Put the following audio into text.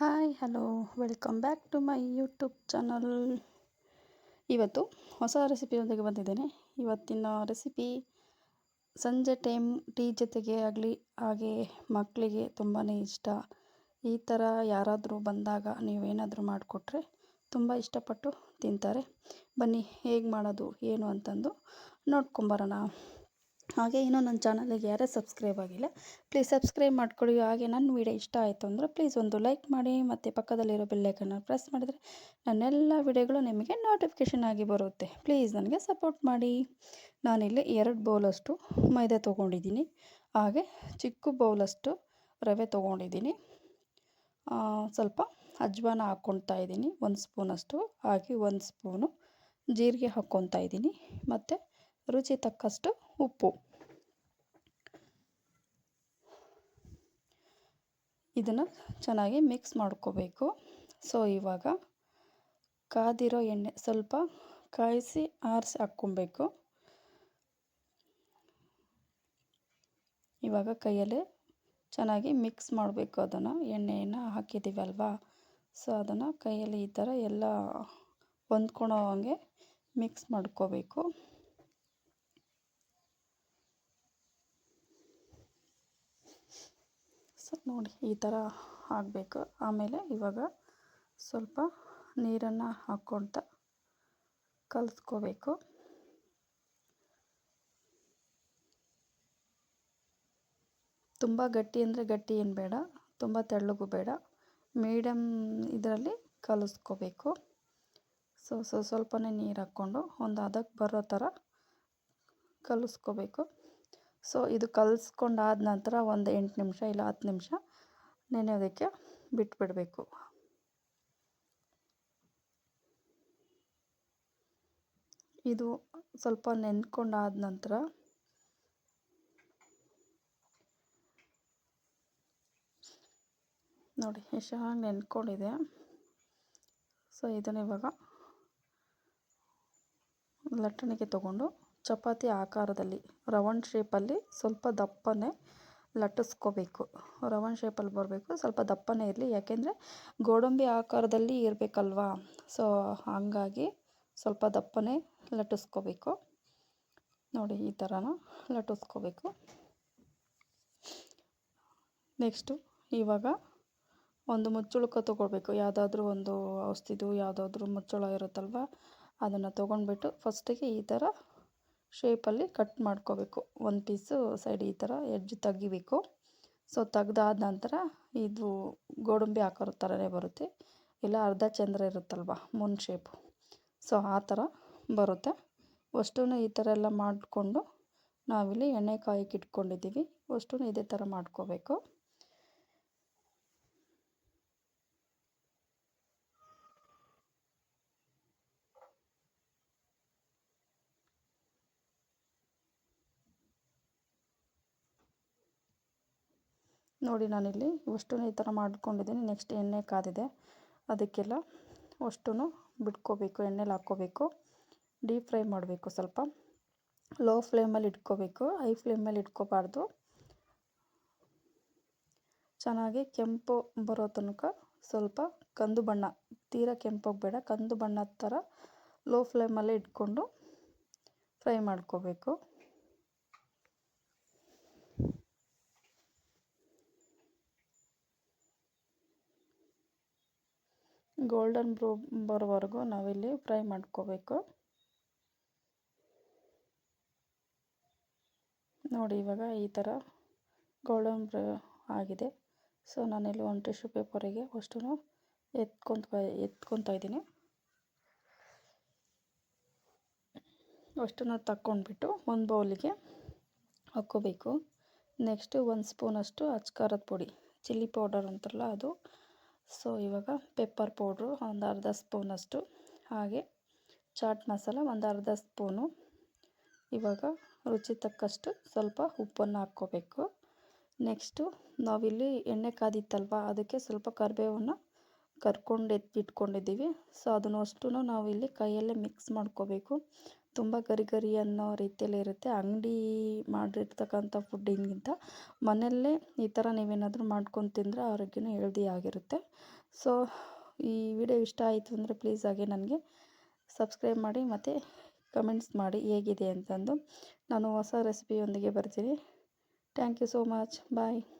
Hi, hello. Welcome back to my YouTube channel. ಇವತ್ತು ಹೊಸ ರೆಸಿಪಿಯೊಂದಿಗೆ ಬಂದಿದ್ದೇನೆ. ಇವತ್ತಿನ ರೆಸಿಪಿ ಸಂಜೆ ಟೈಮ್ ಟೀ ಜೊತೆಗೆ ಆಗಲಿ, ಹಾಗೆ ಮಕ್ಕಳಿಗೆ ತುಂಬಾ ಇಷ್ಟ. ಈ ಥರ ಯಾರಾದರೂ ಬಂದಾಗ ನೀವೇನಾದರೂ ಮಾಡಿಕೊಟ್ರೆ ತುಂಬ ಇಷ್ಟಪಟ್ಟು ತಿಂತಾರೆ. ಬನ್ನಿ, ಹೇಗೆ ಮಾಡೋದು, ಏನು ಅಂತಂದು ನೋಡ್ಕೊಂಬರೋಣ. ಹಾಗೆ ಇನ್ನೂ ನನ್ನ ಚಾನಲಿಗೆ ಯಾರೇ ಸಬ್ಸ್ಕ್ರೈಬ್ ಆಗಿಲ್ಲ ಪ್ಲೀಸ್ ಸಬ್ಸ್ಕ್ರೈಬ್ ಮಾಡ್ಕೊಳ್ಳಿ ಹಾಗೆ ನನ್ನ ವೀಡಿಯೋ ಇಷ್ಟ ಆಯಿತು ಅಂದರೆ ಪ್ಲೀಸ್ ಒಂದು ಲೈಕ್ ಮಾಡಿ, ಮತ್ತು ಪಕ್ಕದಲ್ಲಿರೋ ಬೆಲ್ಲೈಕನ್ನ ಪ್ರೆಸ್ ಮಾಡಿದರೆ ನನ್ನೆಲ್ಲ ವಿಡಿಯೋಗಳು ನಿಮಗೆ ನೋಟಿಫಿಕೇಷನ್ ಆಗಿ ಬರುತ್ತೆ. ಪ್ಲೀಸ್ ನನಗೆ ಸಪೋರ್ಟ್ ಮಾಡಿ. ನಾನಿಲ್ಲಿ ಎರಡು ಬೌಲಷ್ಟು ಮೈದಾ ತೊಗೊಂಡಿದ್ದೀನಿ. ಹಾಗೆ ಚಿಕ್ಕ ಬೌಲಷ್ಟು ರವೆ ತೊಗೊಂಡಿದ್ದೀನಿ. ಸ್ವಲ್ಪ ಅಜ್ವಾನ ಹಾಕ್ಕೊಳ್ತಾ ಇದ್ದೀನಿ. ಒಂದು ಸ್ಪೂನಷ್ಟು ಹಾಗೆ ಒಂದು ಸ್ಪೂನು ಜೀರಿಗೆ ಹಾಕ್ಕೊತಾ ಇದ್ದೀನಿ. ಮತ್ತು ರುಚಿ ತಕ್ಕಷ್ಟು ಉಪ್ಪು. ಇದನ್ನು ಚೆನ್ನಾಗಿ ಮಿಕ್ಸ್ ಮಾಡ್ಕೋಬೇಕು. ಸೊ ಇವಾಗ ಕಾದಿರೋ ಎಣ್ಣೆ ಸ್ವಲ್ಪ ಕಾಯಿಸಿ ಆರಿಸಿ ಹಾಕ್ಕೊಬೇಕು. ಇವಾಗ ಕೈಯಲ್ಲೇ ಚೆನ್ನಾಗಿ ಮಿಕ್ಸ್ ಮಾಡಬೇಕು ಅದನ್ನು. ಎಣ್ಣೆಯನ್ನು ಹಾಕಿದ್ದೀವಲ್ವಾ ಸೊ ಅದನ್ನು ಕೈಯಲ್ಲಿ ಈ ಥರ ಎಲ್ಲ ಹೊಂದ್ಕೊಳೋ ಹಾಗೆ ಮಿಕ್ಸ್ ಮಾಡ್ಕೋಬೇಕು. ಸೊ ನೋಡಿ, ಈ ಥರ ಆಗಬೇಕು. ಆಮೇಲೆ ಇವಾಗ ಸ್ವಲ್ಪ ನೀರನ್ನು ಹಾಕ್ಕೊಳ್ತಾ ಕಲಿಸ್ಕೋಬೇಕು ತುಂಬ ಗಟ್ಟಿ ಅಂದರೆ ಗಟ್ಟಿ ಏನು ಬೇಡ, ತುಂಬ ತೆಳ್ಳಗೂ ಬೇಡ. ಮೀಡಿಯಮ್ ಇದರಲ್ಲಿ ಕಲಿಸ್ಕೋಬೇಕು. ಸೊ ಸೊ, ಸ್ವಲ್ಪನೇ ನೀರು ಹಾಕ್ಕೊಂಡು ಒಂದು ಅದಕ್ಕೆ ಬರೋ ಥರ ಕಲಿಸ್ಕೋಬೇಕು. ಸೊ, ಇದು ಕಲಿಸ್ಕೊಂಡಾದ ನಂತರ ಒಂದು ಎಂಟು ನಿಮಿಷ ಇಲ್ಲ ಹತ್ತು ನಿಮಿಷ ನೆನೆಯೋದಕ್ಕೆ ಬಿಟ್ಬಿಡಬೇಕು. ಇದು ಸ್ವಲ್ಪ ನೆನ್ಕೊಂಡಾದ ನಂತರ ನೋಡಿ ಎಷ್ಟು ಚೆನ್ನಾಗಿ ನೆನ್ಕೊಂಡಿದೆ. ಸೊ, ಇದನ್ನ ಇವಾಗ ಲಟ್ಟಣಿಗೆ ತಗೊಂಡು ಚಪಾತಿ ಆಕಾರದಲ್ಲಿ. ರೌಂಡ್ ಶೇಪಲ್ಲಿ ಸ್ವಲ್ಪ ದಪ್ಪನೇ ಲಟ್ಟಿಸ್ಕೋಬೇಕು. ರೌಂಡ್ ಶೇಪಲ್ಲಿ ಬರಬೇಕು. ಸ್ವಲ್ಪ ದಪ್ಪನೇ ಇರಲಿ. ಯಾಕೆಂದರೆ ಗೋಡಂಬಿ ಆಕಾರದಲ್ಲಿ ಇರಬೇಕಲ್ವಾ? ಸೊ ಹಾಗಾಗಿ ಸ್ವಲ್ಪ ದಪ್ಪನೇ ಲಟ್ಟಿಸ್ಕೋಬೇಕು. ನೋಡಿ, ಈ ಥರನ ಲಟ್ಟಿಸ್ಕೋಬೇಕು. ನೆಕ್ಸ್ಟು ಇವಾಗ ಒಂದು ಮುಚ್ಚುಳುಕ ತೊಗೊಳ್ಬೇಕು. ಯಾವುದಾದ್ರೂ ಒಂದು ಔಷಧಿದು, ಯಾವುದಾದ್ರೂ ಮುಚ್ಚಳ ಇರುತ್ತಲ್ವ? ಅದನ್ನು ತೊಗೊಂಡ್ಬಿಟ್ಟು ಫಸ್ಟಿಗೆ ಈ ಥರ ಶೇಪಲ್ಲಿ ಕಟ್ ಮಾಡ್ಕೋಬೇಕು. ಒಂದು ಪೀಸು ಸೈಡ್ ಈ ಥರ ಎಡ್ಜ್ ತೆಗಿಬೇಕು. ಸೊ ತೆಗ್ದಾದ ನಂತರ ಇದು ಗೋಡಂಬಿ ಆಕಾರದ ಥರನೇ ಬರುತ್ತೆ. ಇಲ್ಲ, ಅರ್ಧ ಚಂದ್ರ ಇರುತ್ತಲ್ವ, ಮುನ್ ಶೇಪು ಸೊ ಆ ಥರ ಬರುತ್ತೆ. ಅಷ್ಟೂ ಈ ಥರ ಎಲ್ಲ ಮಾಡಿಕೊಂಡು ನಾವಿಲ್ಲಿ ಎಣ್ಣೆ ಕಾಯಕ್ಕೆ ಇಟ್ಕೊಂಡಿದ್ದೀವಿ. ಅಷ್ಟೂ ಇದೇ ಥರ ಮಾಡ್ಕೋಬೇಕು. ನೋಡಿ ನಾನಿಲ್ಲಿ ಅಷ್ಟು ಈ ಥರ ಮಾಡ್ಕೊಂಡಿದ್ದೀನಿ. ನೆಕ್ಸ್ಟ್ ಎಣ್ಣೆ ಕಾದಿದೆ. ಅದಕ್ಕೆಲ್ಲ ಅಷ್ಟೂ ಬಿಟ್ಕೋಬೇಕು, ಎಣ್ಣೆಲಿ ಹಾಕ್ಕೋಬೇಕು. ಡೀಪ್ ಫ್ರೈ ಮಾಡಬೇಕು ಸ್ವಲ್ಪ. ಲೋ ಫ್ಲೇಮಲ್ಲಿ ಇಟ್ಕೋಬೇಕು. ಹೈ ಫ್ಲೇಮಲ್ಲಿ ಇಟ್ಕೋಬಾರ್ದು. ಚೆನ್ನಾಗಿ ಕೆಂಪು ಬರೋ ತನಕ ಸ್ವಲ್ಪ ಕಂದು ಬಣ್ಣ, ತೀರಾ ಕೆಂಪೋಗಬೇಡ, ಕಂದು ಬಣ್ಣದ ಥರ ಲೋ ಫ್ಲೇಮಲ್ಲೇ ಇಟ್ಕೊಂಡು ಫ್ರೈ ಮಾಡ್ಕೋಬೇಕು. ಗೋಲ್ಡನ್ ಬ್ರೋ ಬರೋವರೆಗೂ ನಾವಿಲ್ಲಿ ಫ್ರೈ ಮಾಡ್ಕೋಬೇಕು. ನೋಡಿ ಇವಾಗ ಈ ಥರ ಗೋಲ್ಡನ್ ಬ್ರೋ ಆಗಿದೆ. ಸೊ ನಾನಿಲ್ಲಿ ಒಂದು ಟಿಶ್ಯೂ ಪೇಪರಿಗೆ ಅಷ್ಟು ಎತ್ಕೊಂತ ಎತ್ಕೊತಾ ಇದ್ದೀನಿ. ಅಷ್ಟನ್ನು ತಕ್ಕೊಂಡ್ಬಿಟ್ಟು ಒಂದು ಬೌಲಿಗೆ ಹಾಕ್ಕೋಬೇಕು. ನೆಕ್ಸ್ಟು ಒಂದು ಸ್ಪೂನಷ್ಟು ಖಾರದ ಪುಡಿ, ಚಿಲ್ಲಿ ಪೌಡರ್ ಅಂತಾರಲ್ಲ ಅದು ಸೊ, ಇವಾಗ ಪೆಪ್ಪರ್ ಪೌಡ್ರು ಒಂದು ಅರ್ಧ ಸ್ಪೂನಷ್ಟು. ಹಾಗೆ ಚಾಟ್ ಮಸಾಲ ಒಂದು ಅರ್ಧ ಸ್ಪೂನು. ಇವಾಗ ರುಚಿ ತಕ್ಕಷ್ಟು ಸ್ವಲ್ಪ ಉಪ್ಪನ್ನು ಹಾಕ್ಕೋಬೇಕು. ನೆಕ್ಸ್ಟು ನಾವಿಲ್ಲಿ ಎಣ್ಣೆ ಕಾದಿತ್ತಲ್ವ, ಅದಕ್ಕೆ ಸ್ವಲ್ಪ ಕರಿಬೇವನ್ನು ಕರ್ಕೊಂಡು ಎತ್ತಿಟ್ಕೊಂಡಿದ್ದೀವಿ ಸೊ ಅದನ್ನು ಅಷ್ಟು ನಾವಿಲ್ಲಿ ಕೈಯಲ್ಲೇ ಮಿಕ್ಸ್ ಮಾಡ್ಕೋಬೇಕು. ತುಂಬ ಗರಿ ಗರಿ ಅನ್ನೋ ರೀತಿಯಲ್ಲಿ ಇರುತ್ತೆ. ಅಂಗಡಿ ಮಾಡಿರ್ತಕ್ಕಂಥ ಫುಡ್ಡಿಗಿಂತ ಮನೆಯಲ್ಲೇ ಈ ಥರ ನೀವೇನಾದರೂ ಮಾಡ್ಕೊಂಡು ತಿಂದರೆ ಆರೋಗ್ಯನೂ ಹೆಲ್ದಿ ಆಗಿರುತ್ತೆ. ಸೊ, ಈ ವಿಡಿಯೋ ಇಷ್ಟ ಆಯಿತು ಅಂದರೆ ಪ್ಲೀಸ್ ಹಾಗೆ ನನಗೆ ಸಬ್ಸ್ಕ್ರೈಬ್ ಮಾಡಿ ಮತ್ತು ಕಮೆಂಟ್ಸ್ ಮಾಡಿ ಹೇಗಿದೆ ಅಂತಂದು. ನಾನು ಹೊಸ ರೆಸಿಪಿಯೊಂದಿಗೆ ಬರ್ತೀನಿ. Thank you so much. Bye.